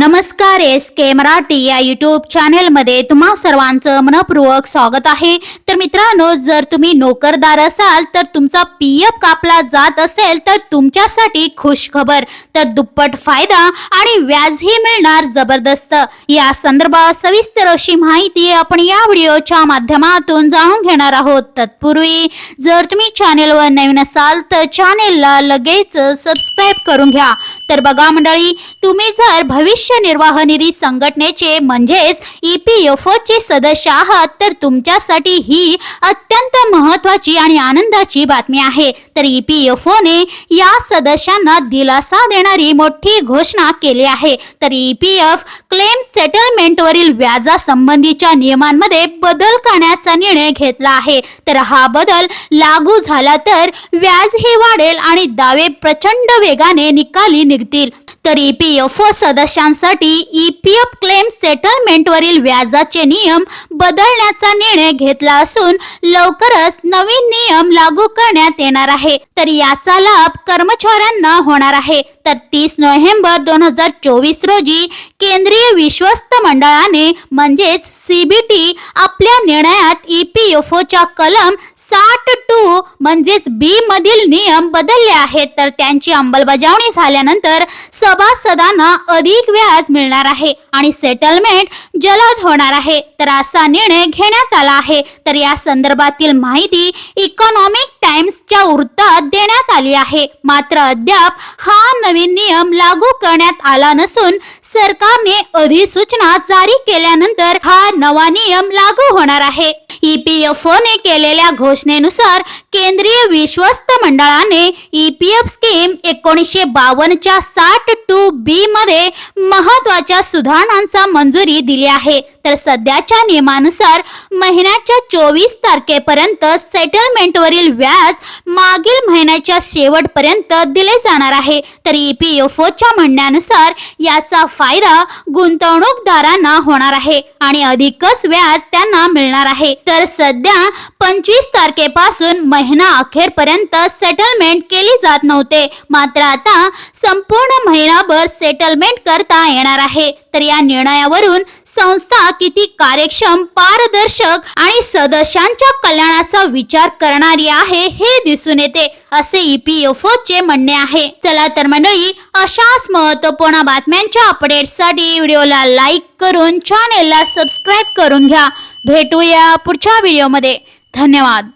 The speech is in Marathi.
नमस्कार एस के मराठी या युट्यूब चॅनेलमध्ये तुम्हा सर्वांचं मनपूर्वक स्वागत आहे. तर मित्रांनो जर तुम्ही नोकरदार असाल तर तुमचा पी एफ कापला जात असेल तर तुमच्यासाठी खुश खबर तर दुप्पट फायदा आणि व्याजही मिळणार जबरदस्त. या संदर्भात सविस्तर अशी माहिती आपण या व्हिडिओच्या माध्यमातून जाणून घेणार आहोत. तत्पूर्वी जर तुम्ही चॅनेलवर नवीन असाल तर चॅनेलला लगेच सबस्क्राईब करून घ्या. तर बघा मंडळी तुम्ही जर भविष्य निर्वाह निधी संघटनेचे म्हणजेच ई पी एफ चे सदस्य आहात तर तुमच्यासाठी ही अत्यंत महत्वाची आणि आनंदाची बातमी आहे. तर ई पी एफ ओने या सदस्यांना दिलासा देणारी मोठी घोषणा केली आहे. तर ई पी एफ क्लेम सेटलमेंटवरील व्याजासंबंधीच्या नियमांमध्ये बदल करण्याचा निर्णय घेतला आहे. तर हा बदल लागू झाला तर व्याजही वाढेल आणि दावे प्रचंड वेगाने निकाली निघतील. तर ई पी एफ ओ सदस्यांसाठी ई पी एफ क्लेम सेटलमेंटवरील व्याजाचे नियम बदलण्याचा निर्णय घेतला असून लवकरच नवीन नियम लागू करण्यात येणार आहे. तर याचा लाभ कर्मचाऱ्यांना होणार आहे. तर तीस नोव्हेंबर दोन हजार चोवीस रोजी केंद्रीय विश्वस्त मंडळाने म्हणजेच सीबीटी आपल्या निर्णयात ई पी एफ ओच्या कलम साठ टू म्हणजेच बी मधील नियम बदलले आहेत. तर त्यांची अंमलबजावणी झाल्यानंतर सभासदांना अधिक व्याज मिळणार आहे आणि सेटलमेंट जलद होणार आहे. तर असा निर्णय घेण्यात आला आहे. तर या संदर्भातील माहिती इकॉनॉमिक टाइम्सच्या वृत्तात देण्यात आली आहे. मात्र अद्याप हा नवीन नियम लागू करण्यात आला नसून सरकारने अधिसूचना जारी केल्यानंतर हा नवा नियम लागू होणार आहे. ई पी एफ ने केलेल्या घोषणेनुसार केंद्रीय विश्वस्त मंडळाने ई पी एफ स्कीम एकोणीसशे बावन्नच्या साठ टू बी मध्ये महत्त्वाच्या सुधारणांचा मंजुरी दिली आहे. तर सध्याच्या नियमानुसार महिन्याच्या चोवीस तारखेपर्यंत सेटलमेंटवरील व्याज मागील महिन्याच्या शेवटपर्यंत दिले जाणार आहे. तर ई पी एफ ओच्या म्हणण्यानुसार याचा फायदा गुंतवणूकदारांना होणार आहे आणि अधिकच व्याज त्यांना मिळणार आहे. तर सध्या पंचवीस तारखेपासून महिना अखेरपर्यंत सेटलमेंट केली जात नव्हते. मात्र आता संपूर्ण महिनाभर सेटलमेंट करता येणार आहे. तर या निर्णयावरून संस्था किती कार्यक्षम पारदर्शक आणि सदस्यांच्या कल्याणाचा विचार करणारी आहे हे दिसून येते असे ई पी एफ चे म्हणणे आहे. चला तर मंडळी अशाच महत्त्वपूर्ण बातम्यांच्या अपडेटसाठी व्हिडिओला लाईक करून चॅनेलला सबस्क्राईब करून घ्या. भेटूया पुढच्या व्हिडिओमध्ये धन्यवाद.